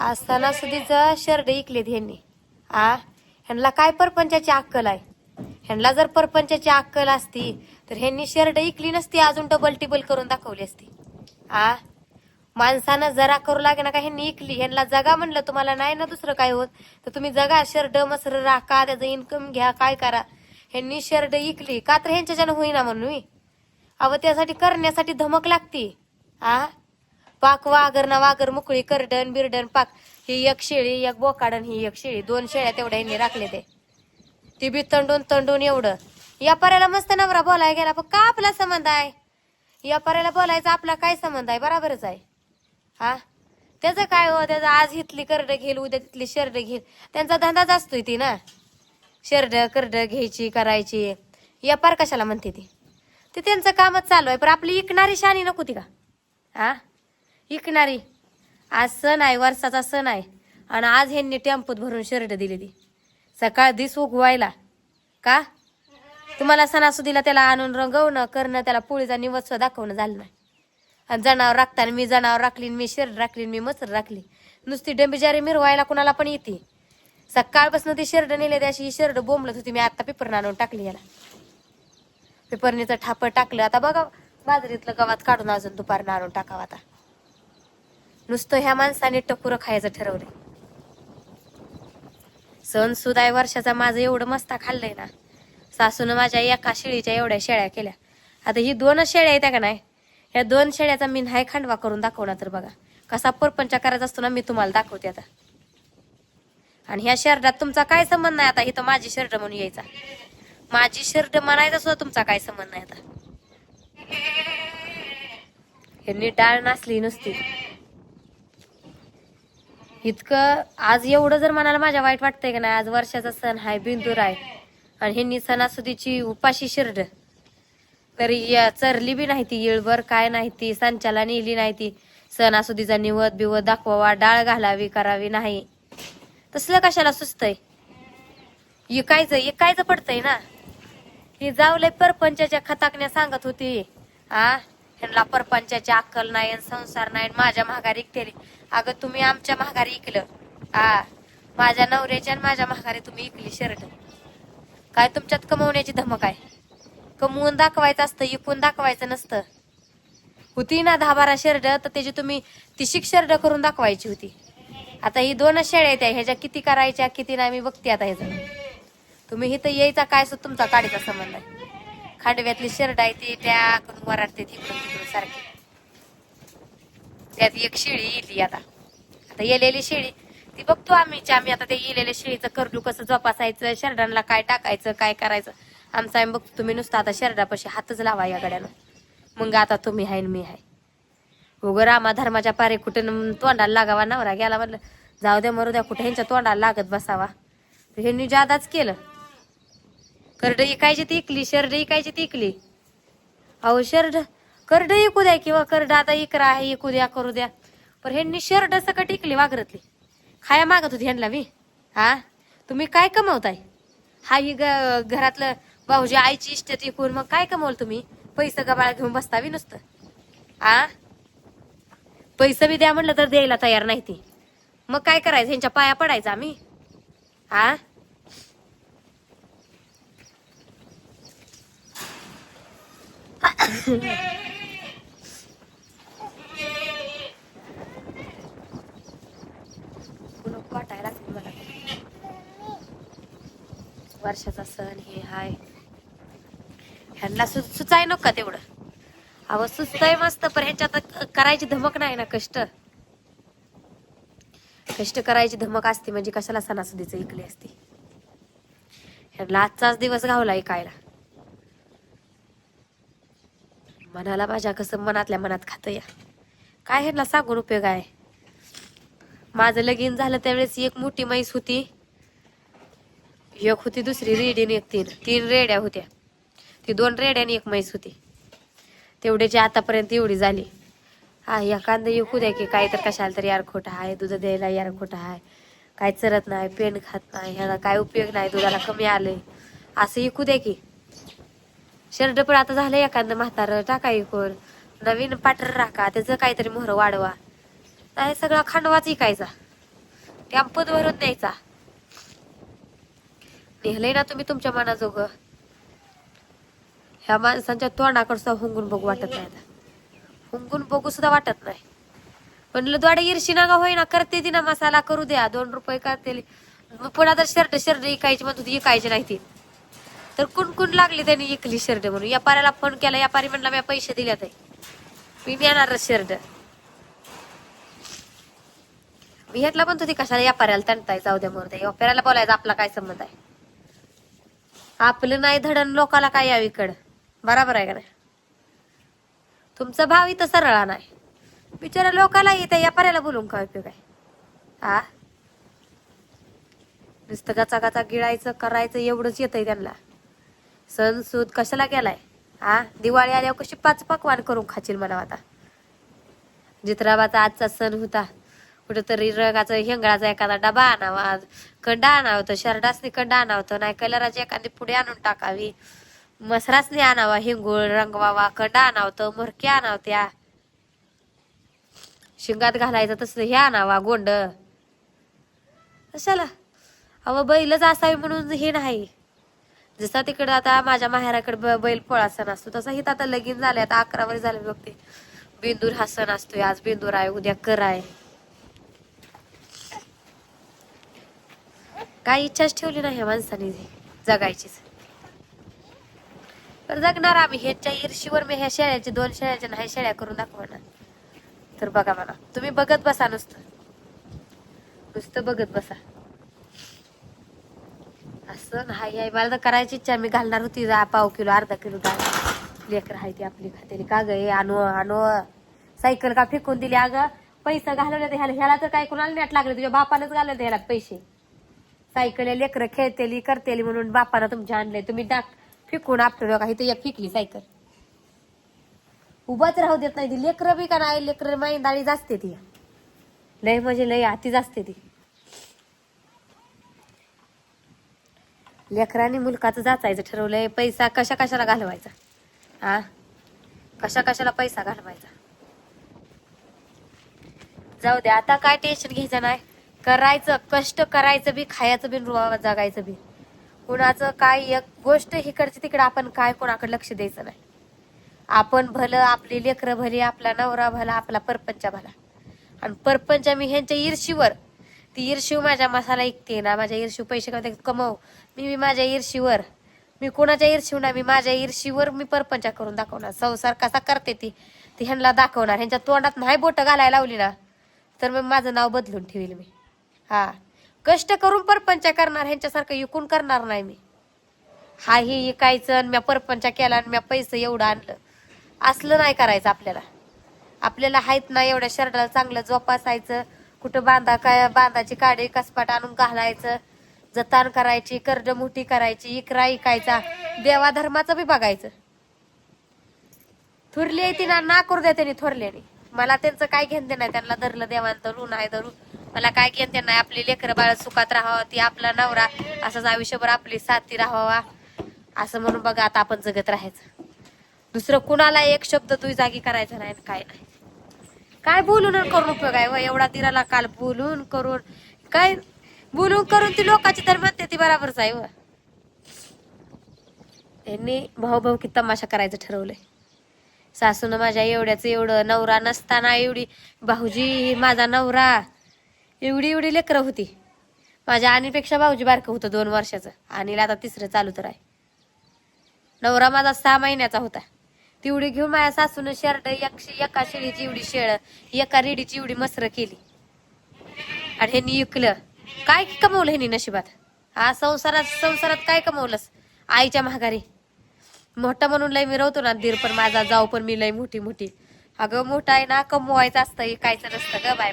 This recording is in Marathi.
आज सणासुदीचं शर्ट इकलेत ह्यांनी. आ ह्यांना काय परपंचाची अक्कल आहे? ह्यांना जर परपंचाची अक्कल असती तर ह्यांनी शर्ट इकली नसती अजून डबल टिबल करून दाखवली असती. आ माणसानं जरा करू लागे ना का ह्यांनी इकली? ह्यांना जगा म्हणलं तुम्हाला नाही ना दुसरं काय होत? तर तुम्ही जगा शर्ट मसर राखा त्याचं इन्कम घ्या काय करा? ह्यांनी शर्ट इकली का तर ह्यांच्याच्यानं होईना म्हणून? मी अव त्यासाठी करण्यासाठी धमक लागती. आ पाक वागर ना वागर मुकळी करडण बिरडण पाक. ही एक शेळी एक बोकाडण ही एक शेळी. दोन शेळ्या तेवढ्या यांनी राखले ते. ती बी तंडून तंडून एवढं. या पर्याला मस्त नवरा बोलाय गेला पण का आपला संबंध आहे? या पर्याला बोलायचा आपला काय संबंध आहे? बराबरच आहे. हा? त्याचं काय हो? त्याचं आज इथली करडं घेईल उद्या तिथली शर्ड घेईल. त्यांचा धंदाच असतोय ती ना. शर्ड करड घ्यायची करायची. या पार कशाला म्हणते ती? ते त्यांचं कामच चालू आहे पण आपली इकणारी शानी नको ती का? हा? इकणारी. आज सण आहे वर्षाचा सण आहे. आणि आज ह्यांनी टेम्पोत भरून शर्ट दिली ती. सकाळ दिस उगवायला. का? तुम्हाला सणासुदीला त्याला आणून रंगवणं करणं त्याला पोळीचा निवत्सव दाखवणं झालं नाही. आणि जनावर राखताना मी जनावर राखली मी शर्ट राखली मी मसर राखली. नुसती डंबीजारी मिरवायला कुणाला पण येते. सकाळपासून ती शर्ट नेले त्याशी ही शर्ट बोंबलत होती. मी आता पेपर आणून टाकली याला. पेपरनीचं ठाप टाकलं. आता बघा बाजरीतलं गवात काढून अजून दुपारनं आणून टाकावं आता. नुसतं ह्या माणसाने टकुरं खायचं ठरवलंय. सण सुदाय वर्षाचा माझं एवढं मस्ता खाल्लंय ना. सासून माझ्या एका शेळीच्या एवढ्या शेळ्या केल्या. आता ही दोनच शेळ्या येत्या का नाही? या दोन शेळ्याचा मी नाही खांडवा करून दाखवणार तर बघा. कसा परपंच करायचा असतो ना मी तुम्हाला दाखवते आता. आणि ह्या शर्टात तुमचा काय संबंध नाही आता? इथं माझी शर्ट म्हणून यायचा. माझी शर्ट म्हणायचा सुद्धा तुमचा काय संबंध नाही आता. हे डाळ नासली नुसती. इतकं आज एवढं जर मनाला माझ्या वाईट वाटतंय का नाही आज वर्षाचा सण आहे बिंदूर आहे आणि ह्यांनी सणासुदीची उपाशी शिरड. तरी चरली बी नाही ती येळभर काय नाही ती संचाला नेली नाही ती. सणासुदीचा निवत बिवत दाखवावा डाळ घालावी करावी नाही. तसलं कशाला सुचतंय? इकायचं इकायचं पडतंय ना. ही जावलंय परपंचाच्या खताकण्या सांगत होती. आ? ह्यांना परपंचाची अक्कल नाही संसार नाही आणि माझ्या महागारी इकतेली अगं तुम्ही आमच्या महागारी इकलं. आ माझ्या नवऱ्याच्या आणि माझ्या महागारी तुम्ही इकली शर्ट. काय तुमच्यात कमवण्याची धमक आहे? कमवून दाखवायचं असतं इकून दाखवायचं नसतं. होती ना दहा बारा शर्ट तर त्याची तुम्ही ती शर्ट करून दाखवायची होती. आता ही दोनच शेळ्या आहेत ह्याच्या किती करायच्या किती नाही मी बघते आता ह्याचं. तुम्ही इथं यायचा काय सुद्धा तुमचा काडीचा संबंध आहे? खांडव्यातली शर्ट आहे ती त्या वराडते तिकडून तिकडून सारखी. त्यात एक शेळी येली आता. आता येलेली शेळी ती बघतो आम्ही आम्ही आता ते येलेल्या शेळीचं करडू कसं जोपासायचं शर्टांना काय टाकायचं काय करायचं. आमचं आम्ही बघतो तुम्ही नुसतं आता शर्टापाशी हातच लावा या गड्यानं. मग आता तुम्ही आहे आणि मी आहे उगं रामा धर्माच्या पारे कुठे तोंडाला लागावा नवरा गेला म्हणलं जाऊ द्या मरू द्या कुठे ह्यांच्या तोंडाला लागत बसावा. तर ह्यांनी जादाच केलं. करड इकायची ती इकली शर्ट इकायची ती इकली अहो शर्ट करड इकू द्या किंवा करड आता इकरा आहे इकू द्या करू द्या. पण ह्यांनी शर्ट सकट इकली वागरतली. खाया मागत होती ह्यांना मी हा? तुम्ही काय कमवताय? हा ही ग- घरातलं भाऊजी आईची इष्ट इकून मग काय कमवल तुम्ही? पैसे गबाळ घेऊन बसतावी नुसतं. आ? पैसे बी द्या म्हणलं तर द्यायला तयार नाही ती. मग काय करायचं? ह्यांच्या पाया पडायचा आम्ही. हा नको मला वर्षाचा सण हे हाय. ह्यांना सुचाय नको का तेवढं? अहो सुचतय मस्त पण ह्यांच्यात करायची धमक नाही ना कष्ट. कष्ट करायची धमक असते म्हणजे कशाला सणासुदीचं इकली असते? ह्यांना आजचाच दिवस घावला ऐकायला मनाला माझ्या कसं मनातल्या मनात खात या. काय ह्यांना सांगून उपयोग आहे? माझं लगीन झालं त्यावेळेस एक मोठी म्हैस होती. एक होती दुसरी रेडी एक तीन. तीन रेड्या होत्या. ती दोन रेड्या आणि एक म्हैस होती. तेवढ्याची आतापर्यंत एवढी झाली. हा या कांदा विकू द्या की काय तर कशाला तरी यार खोटा आहे दूध द्यायला यार खोटा आहे. काय चरत नाही पेन खात नाही ह्याला काय उपयोग नाही दुधाला कमी आलंय. असं ऐकू द्या की. शर्ट पण आता झालं एखादं म्हातारं टाका इकून. नवीन पाटर राखा त्याचं काहीतरी मोहर वाढवा. नाही सगळा खांडवाच इकायचा. कॅम्पत भरून द्यायचा नेहलंय ना तुम्ही तुमच्या मनाजोग. ह्या माणसांच्या तोंडाकडं सुद्धा हुंगून बघू वाटत नाही आता. हुंगून बघू सुद्धा वाटत नाही. म्हणलं द्वाडे इरशी ना का होईना करते ती ना मसाला करू द्या. दोन रुपये करते. मग पुन्हा तर शर्ट शर्ट इकायची म्हणतो ती इकायची नाही ती. तर कुण कुण लागली त्यांनी इकली शर्ट म्हणून? व्यापाऱ्याला फोन केला व्यापारी म्हणला मी पैसे दिले ते मी नेणार शर्ट. मी घेतला म्हणतो ती कशाला व्यापाऱ्याला तणताय जाऊ द्या मरू द्या व्यापाऱ्याला बोलायचं आपला काय संबंध आहे? आपलं नाही धडण लोकाला काय यावी इकडं? बराबर आहे का नाही? तुमचा भाव इथं सरळा नाही. बिचारा लोकाला येत्या व्यापाऱ्याला बोलून काय उपयोग आहे? आ? नुसतं गचा गचा गिळायचं करायचं एवढंच येतंय त्यांना. सण सूद कशाला गेलाय हा? दिवाळी आल्यावर कशी पाच पकवान करून खाशील मला आता. जित्राबाचा आजचा सण होता. कुठेतरी रंगाचा हेंगळाचा एखादा डबा आणावा. कंडा आणावं तर शर्टासनी कंडा आणावं नाही कलराची एखादी पुढे आणून टाकावी. मसरासनी आणावा हिंगूळ रंगवावा. कंडा आणावतं मुरक्या आणावत्या शिंगात घालायचं तसं हे आणावा गोंड. कशाला? अव बैलच असावी म्हणून हे नाही. जसा तिकडं आता माझ्या माहेराकडे बैलपोळा बैल पोळा सण असतो तसा इथं आता लगीन झाले आता अकरा वर्ष झाले बघते. बिंदूर हा सण असतोय. आज बिंदूर आहे उद्या कर आहे. काय इच्छाच ठेवली नाही माणसाने. जगायचीच. तर जगणार आम्ही. ह्याच्या ईर्षीवर मी ह्या शेळ्याचे दोन शेळ्याच्या नाही शेळ्या करून दाखवणार. तर बघा मला. तुम्ही बघत बसा नुसतं. नुसतं बघत बसा. असं. नाही आहे मला तर करायची इच्छा मी घालणार होती जा पाव किलो अर्धा किलो डाळ लेकर आहे ती आपली खातेली. का गे हे आणू आणू. सायकल का फेकून दिली? अगं पैसा घालवले तर ह्याला ह्याला तर काय कोणाला नेट लागले? तुझ्या बापानच घालवले ह्याला पैसे. सायकल लेकरं खेळतेली करतेली म्हणून बापानं तुमच्या आणले. तुम्ही डाक फेकून आपलं का तर फिकली फेकली सायकल. उभाच राहू देत नाही ती. लेकरं बी का नाही? लेकरं मैंदाळी असते ती. लय म्हणजे लय हातीच असते ती. लेकरांनी मुलकाचं जाचायचं ठरवलंय पैसा कशा कशाला घालवायचा? हा कशा कशाला पैसा घालवायचा? जाऊ दे आता काय टेन्शन घ्यायचं नाही. करायचं कष्ट करायचं बी खायचं बी रुवा जगायचं बी. कुणाचं काय एक गोष्ट इकडची तिकडे आपण काय कोणाकडे लक्ष द्यायचं नाही. आपण भलं आपली लेकरं भली आपला नवरा भला आपला परपंचा भला. आणि परपंच मी ह्यांच्या ईर्षीवर ती ईर्षीव माझ्या मसाला ऐकते ना माझ्या ईर्षीव पैसे कमते कमव. मी मी माझ्या ईर्षीवर मी कोणाच्या ईर्षीव ना मी माझ्या ईर्षीवर मी परपंच करून दाखवणार. संसार कसा करते ती ती ह्यांना दाखवणार. ह्यांच्या तोंडात नाही बोट घालायला लावली ना तर मग माझं नाव बदलून ठेवील मी. हा. कष्ट करून परपंच करणार ह्यांच्यासारखं विकून करणार नाही मी. हा ही इकायचं आणि म्या परपंच केला आणि म्या पैसे एवढं आणलं. असलं नाही करायचं आपल्याला. आपल्याला हायत ना एवढ्या शर्टाला चांगलं जोपासायचं. कुठं बांधा काय बांधाची काडी कसपाट आणून घालायचं जतान करायची कर्ज मोठी करायची इकरा इकायचा देवा धर्माचं बी बघायचं. थुरली आहे ती ना करू द्या त्यांनी थोरल्याने. मला त्यांचं काय घेण नाही त्यांना धरलं देवान धरू नाही धरू मला काय घेण नाही आपली लेकरं बाळ सुखात राहावं ती आपला नवरा असंच आयुष्यभर आपली साथी राहावा. असं म्हणून बघा आता आपण जगत राहायचं. दुसरं कुणाला एक शब्द तुझी जागी करायचा नाही काय नाही. काय बोलून आणि करून उपयोग आहे? व एवढा दिराला काल बोलून करून. काय बोलून करून ती लोकांची तर म्हणते ती बराबरच आहे व त्यांनी भाऊ भाऊ की तमाशा करायचं ठरवलंय. सासून माझ्या एवढ्याच एवढं नवरा नसताना एवढी भाऊजी माझा नवरा. एवढी एवढी लेकरं होती. माझ्या आणीपेक्षा भाऊजी बारकं होतं दोन वर्षाचं. आणि आता तिसरं चालू तर आहे. नवरा माझा सहा महिन्याचा होता. तेवढी घेऊन माझ्या सासून शर्ट एका शेळीची एवढी शेळ एका रेडीची एवढी मसर केली. आणि ह्यांनी विकलं. काय कमवलं ह्यांनी नशिबात? हा संसारात संसारात काय कमवलंस? आईच्या महागारी मोठा म्हणून लय मी रवतो ना दीर पण माझा जाऊ पण मी लय मोठी मोठी अगं मोठा आहे ना कमवायचं असतं कायचं नसतं ग बाय बाय